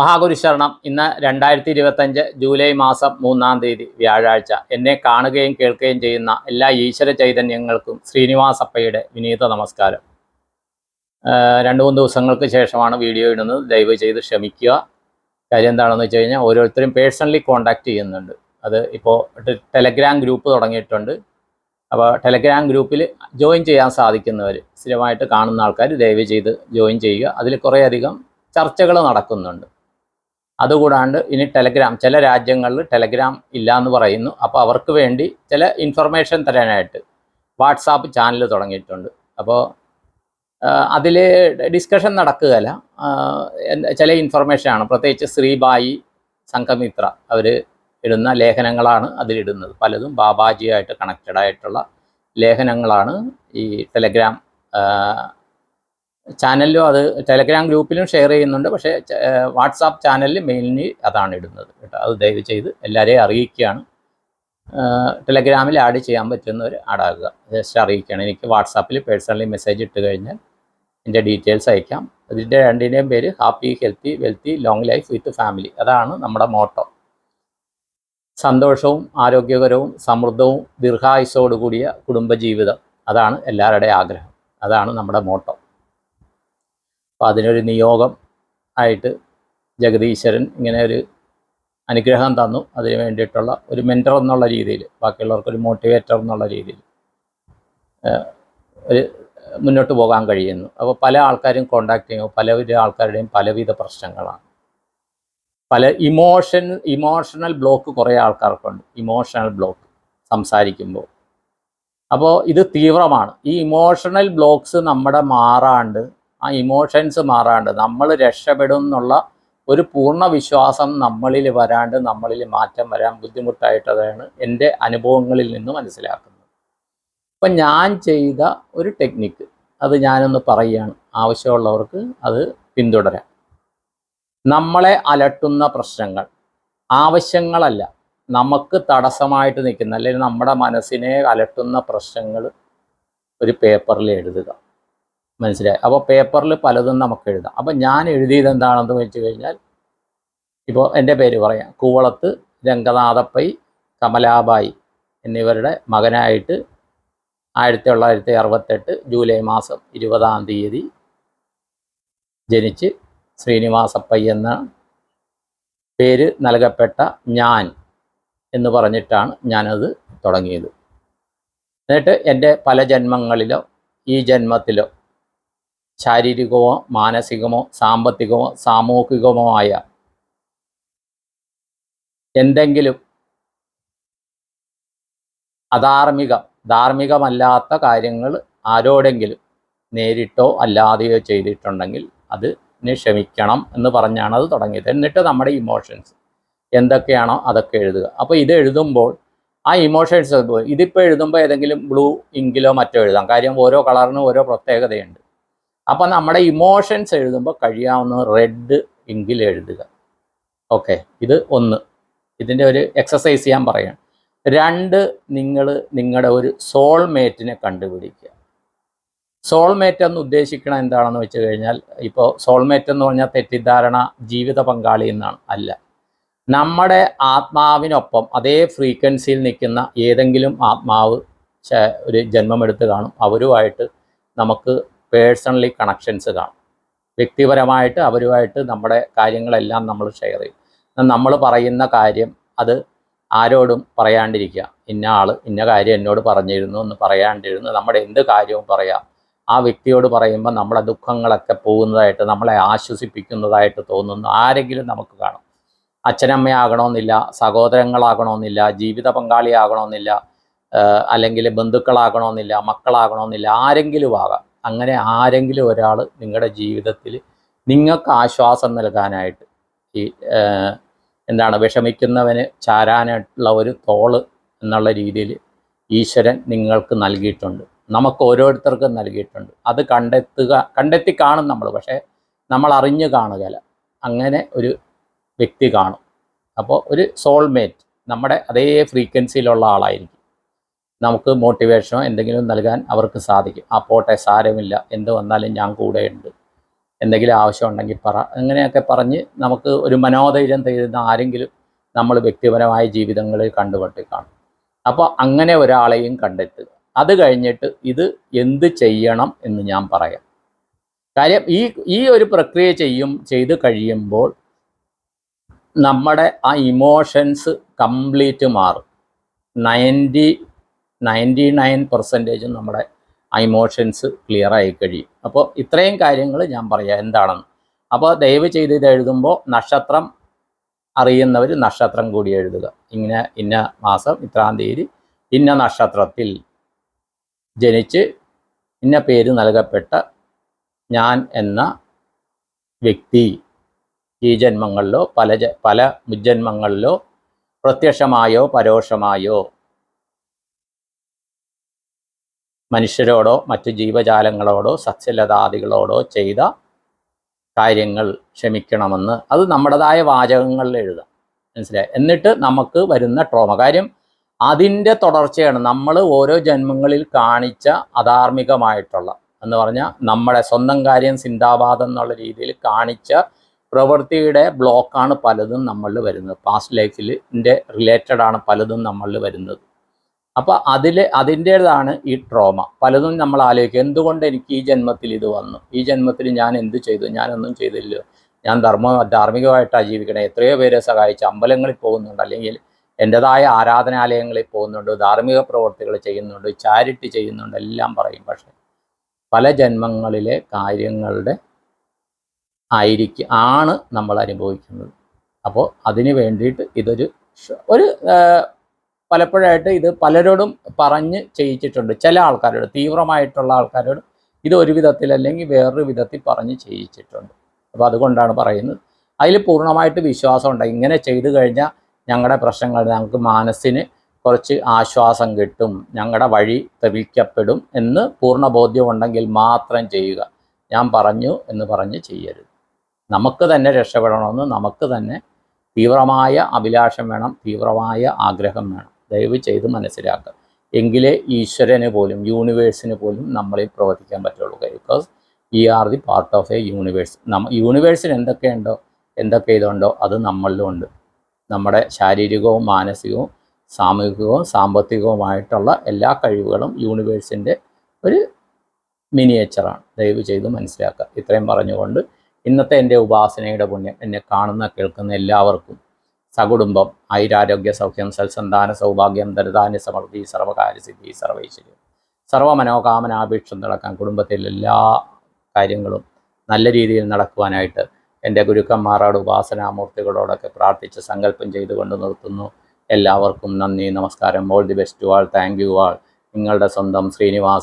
മഹാഗുരുശരണം ഇന്ന് രണ്ടായിരത്തി ഇരുപത്തഞ്ച് ജൂലൈ മാസം മൂന്നാം തീയതി വ്യാഴാഴ്ച. എന്നെ കാണുകയും കേൾക്കുകയും ചെയ്യുന്ന എല്ലാ ഈശ്വര ചൈതന്യങ്ങൾക്കും ശ്രീനിവാസപ്പയുടെ വിനീത നമസ്കാരം. രണ്ട് മൂന്ന് ദിവസങ്ങൾക്ക് ശേഷമാണ് വീഡിയോ ഇടുന്നത്. ദയവ് ചെയ്ത് ക്ഷമിക്കുക. കാര്യം എന്താണെന്ന് വെച്ച് കഴിഞ്ഞാൽ ഓരോരുത്തരും പേഴ്സണലി കോണ്ടാക്ട് ചെയ്യുന്നുണ്ട്. അത് ഇപ്പോൾ ടെലഗ്രാം ഗ്രൂപ്പ് തുടങ്ങിയിട്ടുണ്ട്. അപ്പോൾ ടെലഗ്രാം ഗ്രൂപ്പിൽ ജോയിൻ ചെയ്യാൻ സാധിക്കുന്നവർ സ്ഥിരമായിട്ട് കാണുന്ന ആൾക്കാർ ദയവ് ചെയ്ത് ജോയിൻ ചെയ്യുക. അതിൽ കുറേയധികം ചർച്ചകൾ നടക്കുന്നുണ്ട്. അതുകൂടാണ്ട് ഇനി ടെലഗ്രാം ചില രാജ്യങ്ങളിൽ ടെലഗ്രാം ഇല്ല എന്ന് പറയുന്നു. അപ്പോൾ അവർക്ക് വേണ്ടി ചില ഇൻഫർമേഷൻ തരാനായിട്ട് വാട്സാപ്പ് ചാനൽ തുടങ്ങിയിട്ടുണ്ട്. അപ്പോൾ അതിൽ ഡിസ്കഷൻ നടക്കുകയല്ല. ചില ഇൻഫർമേഷനാണ് പ്രത്യേകിച്ച് ശ്രീബായി സംഘമിത്ര അവർ ഇടുന്ന ലേഖനങ്ങളാണ് അതിലിടുന്നത്. പലതും ബാബാജിയായിട്ട് കണക്റ്റഡ് ആയിട്ടുള്ള ലേഖനങ്ങളാണ് ഈ ടെലഗ്രാം ചാനലിലും അത് ടെലഗ്രാം ഗ്രൂപ്പിലും ഷെയർ ചെയ്യുന്നുണ്ട്. പക്ഷേ വാട്സാപ്പ് ചാനലിൽ മെയിൻലി അതാണ് ഇടുന്നത് കേട്ടോ. അത് ദയവ് ചെയ്ത് എല്ലാവരെയും അറിയിക്കുകയാണ്. ടെലഗ്രാമിൽ ആഡ് ചെയ്യാൻ പറ്റുന്നവർ ആഡാകുക ജസ്റ്റ് അറിയിക്കുകയാണ്. എനിക്ക് വാട്സാപ്പിൽ പേഴ്സണലി മെസ്സേജ് ഇട്ട് കഴിഞ്ഞാൽ എന്റെ ഡീറ്റെയിൽസ് അയക്കാം. അതിന്റെ രണ്ടിന്റെയും പേര് happy healthy wealthy long life with family. അതാണ് നമ്മുടെ മോട്ടോ. സന്തോഷവും ആരോഗ്യകരവും സമൃദ്ധവും ദീർഘായുസോടുകൂടിയ കുടുംബജീവിതം. അതാണ് എല്ലാവരുടെയും ആഗ്രഹം. അതാണ് നമ്മുടെ മോട്ടോ. അപ്പോൾ അതിനൊരു നിയോഗം ആയിട്ട് ജഗദീശ്വരൻ ഇങ്ങനെ ഒരു അനുഗ്രഹം തന്നു. അതിന് വേണ്ടിയിട്ടുള്ള ഒരു മെന്റർ എന്നുള്ള രീതിയിൽ ബാക്കിയുള്ളവർക്കൊരു മോട്ടിവേറ്റർ എന്നുള്ള രീതിയിൽ ഒരു മുന്നോട്ട് പോകാൻ കഴിയുന്നു. അപ്പോൾ പല ആൾക്കാരും കോണ്ടാക്ട് ചെയ്യുമ്പോൾ പല ആൾക്കാരുടെയും പലവിധ പ്രശ്നങ്ങളാണ്. പല ഇമോഷൻ ഇമോഷണൽ ബ്ലോക്ക് കുറേ ആൾക്കാർക്കുണ്ട്. ഇമോഷണൽ ബ്ലോക്ക് സംസാരിക്കുമ്പോൾ. അപ്പോൾ ഇത് തീവ്രമാണ്. ഈ ഇമോഷണൽ ബ്ലോക്ക്സ് നമ്മുടെ മാറാണ്ട് ആ ഇമോഷൻസ് മാറാണ്ട് നമ്മൾ രക്ഷപ്പെടും എന്നുള്ള ഒരു പൂർണ വിശ്വാസം നമ്മളിൽ വരാണ്ട് നമ്മളിൽ മാറ്റം വരാൻ ബുദ്ധിമുട്ടായിട്ടതാണ് എന്റെ അനുഭവങ്ങളിൽ നിന്ന് മനസ്സിലാക്കുന്നത്. അപ്പം ഞാൻ ചെയ്ത ഒരു ടെക്നിക്ക് അത് ഞാനൊന്ന് പറയുകയാണ്. ആവശ്യമുള്ളവർക്ക് അത് പിന്തുടരാം. നമ്മളെ അലട്ടുന്ന പ്രശ്നങ്ങൾ ആവശ്യങ്ങളല്ല. നമുക്ക് തടസ്സമായിട്ട് നിൽക്കുന്ന അല്ലെങ്കിൽ നമ്മുടെ മനസ്സിനെ അലട്ടുന്ന പ്രശ്നങ്ങൾ ഒരു പേപ്പറിൽ എഴുതുക. മനസ്സിലായി. അപ്പോൾ പേപ്പറിൽ പലതും നമുക്ക് എഴുതാം. അപ്പം ഞാൻ എഴുതിയത് എന്താണെന്ന് വെച്ച് കഴിഞ്ഞാൽ ഇപ്പോൾ എന്റെ പേര് പറയാം. കൂവളത്ത് രംഗനാഥപ്പൈ കമലാബായി എന്നിവരുടെ മകനായിട്ട് ആയിരത്തി തൊള്ളായിരത്തി അറുപത്തെട്ട് ജൂലൈ മാസം ഇരുപതാം തീയതി ജനിച്ച് ശ്രീനിവാസപ്പൈ എന്ന പേര് നൽകപ്പെട്ട ഞാൻ എന്ന് പറഞ്ഞിട്ടാണ് ഞാനത് തുടങ്ങിയത്. എന്നിട്ട് എന്റെ പല ജന്മങ്ങളിലോ ഈ ജന്മത്തിലോ ശാരീരികമോ മാനസികമോ സാമ്പത്തികമോ സാമൂഹികമോ ആയ എന്തെങ്കിലും അധാർമിക ധാർമ്മികമല്ലാത്ത കാര്യങ്ങൾ ആരോടെങ്കിലും നേരിട്ടോ അല്ലാതെയോ ചെയ്തിട്ടുണ്ടെങ്കിൽ അത് ക്ഷമിക്കണം എന്ന് പറഞ്ഞാണ് അത് തുടങ്ങിയത്. എന്നിട്ട് നമ്മുടെ ഇമോഷൻസ് എന്തൊക്കെയാണോ അതൊക്കെ എഴുതുക. അപ്പോൾ ഇത് എഴുതുമ്പോൾ ആ ഇമോഷൻസ് ഇതിപ്പോൾ എഴുതുമ്പോൾ ഏതെങ്കിലും ബ്ലൂ ഇങ്കിലോ മറ്റോ എഴുതാം. കാര്യം ഓരോ കളറിനും ഓരോ പ്രത്യേകതയുണ്ട്. അപ്പം നമ്മുടെ ഇമോഷൻസ് എഴുതുമ്പോൾ കഴിയാവുന്ന റെഡ് എങ്കിൽ എഴുതുക. ഓക്കെ ഇത് ഒന്ന്. ഇതിന്റെ ഒരു എക്സസൈസ് ചെയ്യാൻ പറയാം രണ്ട് നിങ്ങൾ നിങ്ങളുടെ ഒരു സോൾമേറ്റിനെ കണ്ടുപിടിക്കുക. സോൾമേറ്റ് എന്ന് ഉദ്ദേശിക്കണം എന്താണെന്ന് വെച്ച് കഴിഞ്ഞാൽ ഇപ്പോൾ സോൾമേറ്റ് എന്ന് പറഞ്ഞാൽ തെറ്റിദ്ധാരണ ജീവിത പങ്കാളി എന്നാണ്. അല്ല. നമ്മുടെ ആത്മാവിനൊപ്പം അതേ ഫ്രീക്വൻസിയിൽ നിൽക്കുന്ന ഏതെങ്കിലും ആത്മാവ് ഒരു ജന്മമെടുത്ത് കാണും. അവരുമായിട്ട് നമുക്ക് പേഴ്സണലി കണക്ഷൻസ് കാണും. വ്യക്തിപരമായിട്ട് അവരുമായിട്ട് നമ്മുടെ കാര്യങ്ങളെല്ലാം നമ്മൾ ഷെയർ ചെയ്യും. നമ്മൾ പറയുന്ന കാര്യം അത് ആരോടും പറയാണ്ടിരിക്കുക. ഇന്ന ആൾ ഇന്ന കാര്യം എന്നോട് പറഞ്ഞിരുന്നു എന്ന് പറയാണ്ടിരുന്നു നമ്മുടെ എന്ത് കാര്യവും പറയാം. ആ വ്യക്തിയോട് പറയുമ്പോൾ നമ്മളെ ദുഃഖങ്ങളൊക്കെ പോകുന്നതായിട്ട് നമ്മളെ ആശ്വസിപ്പിക്കുന്നതായിട്ട് തോന്നുന്നു. ആരെങ്കിലും നമുക്ക് കാണും. അച്ഛനമ്മയാകണമെന്നില്ല സഹോദരങ്ങളാകണമെന്നില്ല ജീവിത പങ്കാളിയാകണമെന്നില്ല അല്ലെങ്കിൽ ബന്ധുക്കളാകണമെന്നില്ല മക്കളാകണമെന്നില്ല ആരെങ്കിലും ആകാം. അങ്ങനെ ആരെങ്കിലും ഒരാൾ നിങ്ങളുടെ ജീവിതത്തിൽ നിങ്ങൾക്ക് ആശ്വാസം നൽകാനായിട്ട് ഈ എന്താണ് വിഷമിക്കുന്നവന് ചാരാനായിട്ടുള്ള ഒരു തോൾ എന്നുള്ള രീതിയിൽ ഈശ്വരൻ നിങ്ങൾക്ക് നൽകിയിട്ടുണ്ട്. നമുക്ക് ഓരോരുത്തർക്കും നൽകിയിട്ടുണ്ട്. അത് കണ്ടെത്തുക കണ്ടെത്തി കാണും നമ്മൾ. പക്ഷേ നമ്മൾ അറിഞ്ഞു കാണുകയില്ല. അങ്ങനെ ഒരു വ്യക്തി കാണും. അപ്പോൾ ഒരു സോൾമേറ്റ് നമ്മുടെ അതേ ഫ്രീക്വൻസിയിലുള്ള ആളായിരിക്കും. നമുക്ക് മോട്ടിവേഷനോ എന്തെങ്കിലും നൽകാൻ അവർക്ക് സാധിക്കും. ആ പോട്ടെ സാരമില്ല. എന്ത് വന്നാലും ഞാൻ കൂടെയുണ്ട്. എന്തെങ്കിലും ആവശ്യം ഉണ്ടെങ്കിൽ പറ. അങ്ങനെയൊക്കെ പറഞ്ഞ് നമുക്ക് ഒരു മനോധൈര്യം തരുന്ന ആരെങ്കിലും നമ്മൾ വ്യക്തിപരമായ ജീവിതങ്ങളിൽ കണ്ടുപെട്ടി കാണും. അപ്പോൾ അങ്ങനെ ഒരാളെയും കണ്ടെത്തുക. അത് കഴിഞ്ഞിട്ട് ഇത് എന്ത് ചെയ്യണം എന്ന് ഞാൻ പറയാം. കാര്യം ഈ ഈ ഒരു പ്രക്രിയ ചെയ്യും ചെയ്ത് കഴിയുമ്പോൾ നമ്മുടെ ആ ഇമോഷൻസ് കംപ്ലീറ്റ് മാറും. നയന്റി നയന്റി നയൻ പെർസെന്റേജും നമ്മുടെ ഇമോഷൻസ് ക്ലിയർ ആയി കഴിയും. അപ്പോൾ ഇത്രയും കാര്യങ്ങൾ ഞാൻ പറയാം എന്താണെന്ന്. അപ്പോൾ ദയവ് ചെയ്ത് ഇത് എഴുതുമ്പോൾ നക്ഷത്രം അറിയുന്നവർ നക്ഷത്രം കൂടി എഴുതുക. ഇങ്ങനെ ഇന്ന മാസം ഇത്രാം തീയതി ഇന്ന നക്ഷത്രത്തിൽ ജനിച്ച് ഇന്ന പേര് നൽകപ്പെട്ട ഞാൻ എന്ന വ്യക്തി ഈ ജന്മങ്ങളിലോ പല പല മുജ്ജന്മങ്ങളിലോ പ്രത്യക്ഷമായോ പരോക്ഷമായോ മനുഷ്യരോടോ മറ്റു ജീവജാലങ്ങളോടോ സസ്യലതാദികളോടോ ചെയ്ത കാര്യങ്ങൾ ക്ഷമിക്കണമെന്ന് അത് നമ്മുടേതായ വാചകങ്ങളിൽ എഴുതാം. മനസ്സിലായി? എന്നിട്ട് നമുക്ക് വരുന്ന ട്രോമ. കാര്യം അതിന്റെ തുടർച്ചയാണ് നമ്മൾ ഓരോ ജന്മങ്ങളിൽ കാണിച്ച അധാർമികമായിട്ടുള്ള എന്ന് പറഞ്ഞാൽ നമ്മുടെ സ്വന്തം കാര്യം സിന്ദാബാദ് എന്നുള്ള രീതിയിൽ കാണിച്ച പ്രവൃത്തിയുടെ ബ്ലോക്കാണ് പലതും നമ്മളിൽ വരുന്നത്. പാസ്റ്റ് ലൈഫിൽ റിലേറ്റഡ് ആണ് പലതും നമ്മളിൽ വരുന്നത്. അപ്പോൾ അതിൽ അതിന്റേതാണ് ഈ ട്രോമ. പലതും നമ്മൾ ആലോചിക്കും. എന്തുകൊണ്ട് എനിക്ക് ഈ ജന്മത്തിൽ ഇത് വന്നു? ഈ ജന്മത്തിൽ ഞാൻ എന്ത് ചെയ്തു? ഞാനൊന്നും ചെയ്തില്ല. ഞാൻ ധർമ്മ ധാർമ്മികമായിട്ടാണ് ജീവിക്കണേ എത്രയോ പേരെ സഹായിച്ച് അമ്പലങ്ങളിൽ പോകുന്നുണ്ട്. അല്ലെങ്കിൽ എന്റെതായ ആരാധനാലയങ്ങളിൽ പോകുന്നുണ്ട്. ധാർമ്മിക പ്രവർത്തികൾ ചെയ്യുന്നുണ്ട്. ചാരിറ്റി ചെയ്യുന്നുണ്ട്. എല്ലാം പറയും. പക്ഷേ പല ജന്മങ്ങളിലെ കാര്യങ്ങളുടെ ആയിരിക്കും ആണ് നമ്മൾ അനുഭവിക്കുന്നത്. അപ്പോൾ അതിന് വേണ്ടിയിട്ട് ഇതൊരു ഒരു പലപ്പോഴായിട്ട് ഇത് പലരോടും പറഞ്ഞ് ചെയ്യിച്ചിട്ടുണ്ട്. ചില ആൾക്കാരോട് തീവ്രമായിട്ടുള്ള ആൾക്കാരോട് ഇത് ഒരു വിധത്തിൽ അല്ലെങ്കിൽ വേറൊരു വിധത്തിൽ പറഞ്ഞ് ചെയ്യിച്ചിട്ടുണ്ട്. അപ്പോൾ അതുകൊണ്ടാണ് പറയുന്നത്. അതിൽ പൂർണമായിട്ട് വിശ്വാസമുണ്ട്. ഇങ്ങനെ ചെയ്തു കഴിഞ്ഞാൽ ഞങ്ങളുടെ പ്രശ്നങ്ങൾ ഞങ്ങൾക്ക് മനസ്സിന് കുറച്ച് ആശ്വാസം കിട്ടും. ഞങ്ങളുടെ വഴി തെളിക്കപ്പെടും എന്ന് പൂർണ ബോധ്യമുണ്ടെങ്കിൽ മാത്രം ചെയ്യുക. ഞാൻ പറഞ്ഞു എന്ന് പറഞ്ഞ് ചെയ്യരുത്. നമുക്ക് തന്നെ രക്ഷപ്പെടണമെന്ന് നമുക്ക് തന്നെ തീവ്രമായ അഭിലാഷം വേണം തീവ്രമായ ആഗ്രഹം വേണം. ദയവ് ചെയ്ത് മനസ്സിലാക്കുക. എങ്കിലേ ഈശ്വരന് പോലും യൂണിവേഴ്സിന് പോലും നമ്മളിൽ പ്രവർത്തിക്കാൻ പറ്റുള്ളൂ. Because we are the part of a universe നമ്മ യൂണിവേഴ്സിന് എന്തൊക്കെയുണ്ടോ എന്തൊക്കെ ഇതുണ്ടോ അത് നമ്മളിലും ഉണ്ട്. നമ്മുടെ ശാരീരികവും മാനസികവും സാമൂഹികവും സാമ്പത്തികവുമായിട്ടുള്ള എല്ലാ കഴിവുകളും യൂണിവേഴ്സിന്റെ ഒരു മിനിയേച്ചറാണ് ദയവ് ചെയ്ത് മനസ്സിലാക്കുക. ഇത്രയും പറഞ്ഞുകൊണ്ട് ഇന്നത്തെ എന്റെ ഉപാസനയുടെ പുണ്യം എന്നെ കാണുന്ന കേൾക്കുന്ന എല്ലാവർക്കും സകുടുംബം ആയിരാരോഗ്യ സൗഖ്യം സൽസന്താന സൗഭാഗ്യം ദരിതാന്യ സമൃദ്ധി സർവകാര്യസിദ്ധി സർവൈശ്വര്യം. സർവമനോകാമനാപേക്ഷം നടക്കാൻ കുടുംബത്തിൽ എല്ലാ കാര്യങ്ങളും നല്ല രീതിയിൽ നടക്കുവാനായിട്ട് എന്റെ ഗുരുക്കന്മാരോട് ഉപാസനാമൂർത്തികളോടൊക്കെ പ്രാർത്ഥിച്ച് സങ്കല്പം ചെയ്തുകൊണ്ട് നിർത്തുന്നു. എല്ലാവർക്കും നന്ദി നമസ്കാരം. All the best all thank you all നിങ്ങളുടെ സ്വന്തം ശ്രീനിവാസ്